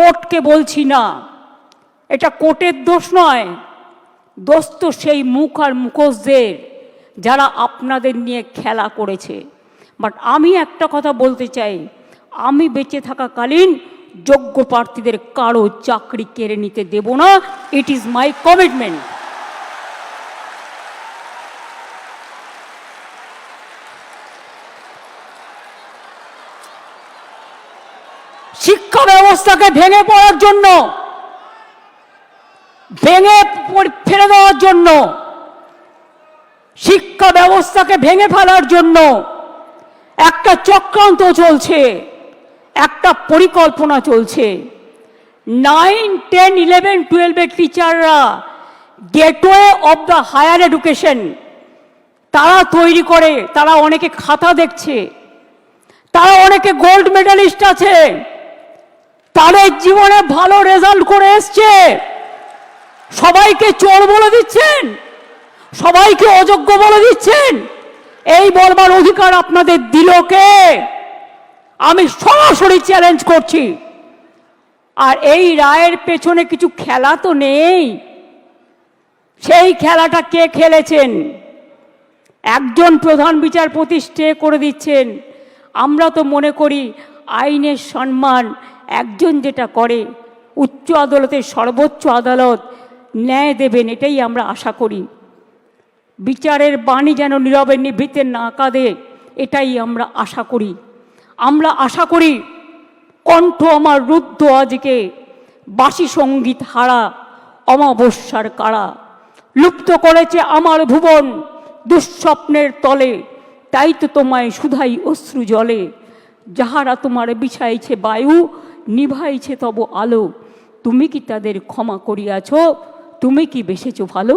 কোর্টকে বলছি না। এটা কোর্টের দোষ নয়। দোষ তো সেই মুখ আর মুখোশদের যারা আপনাদের নিয়ে খেলা করেছে। বাট আমি একটা কথা বলতে চাই। আমি বেঁচে থাকাকালীন যোগ্য প্রার্থীদের কারও চাকরি কেড়ে নিতে দেব না। ইট ইজ মাই কমিটমেন্ট শিক্ষা ব্যবস্থাকে ভেঙে পড়ার জন্য, ভেঙে ফেলে দেওয়ার জন্য, শিক্ষা ব্যবস্থাকে ভেঙে ফেলার জন্য একটা চক্রান্ত চলছে, একটা পরিকল্পনা চলছে। নাইন টেন ইলেভেন টুয়েলভের টিচাররা gateway of the higher education তারা তৈরি করে, তারা অনেকে খাতা দেখছে, তারা অনেকে গোল্ড মেডালিস্ট আছে। তাদের জীবনে ভালো রেজাল্ট করে এসছে। সবাইকে চোর বলে দিচ্ছেন, সবাইকে অযোগ্য বলে দিচ্ছেন। এই বলবার অধিকার আপনাদের দিল কে? আমি সরাসরি চ্যালেঞ্জ করছি। আর এই রায়ের পেছনে কিছু খেলা তো নেই। সেই খেলাটা কে খেলেছেন? একজন প্রধান বিচারপতি স্টে করে দিচ্ছেন। আমরা তো মনে করি আইনের সম্মান একজন যেটা করে, উচ্চ আদালতের সর্বোচ্চ আদালত ন্যায় দেবেন, এটাই আমরা আশা করি। বিচারের বাণী যেন নীরবে নিভৃতে না কাঁদে, এটাই আমরা আশা করি। আমরা আশা করি কণ্ঠ আমার রুদ্ধ আজকে, বাসি সংগীত হারা অমাবস্যার কারা। লুপ্ত করেছে আমার ভুবন দুঃস্বপ্নের তলে, তাই তো তোমায় সুধাই অশ্রু জলে। যাহারা তোমার বিছাইছে বায়ু নিভাইছে তব আলো। তুমি কি তাদের ক্ষমা করিয়াছ? তুমি কি বেসেছ ভালো?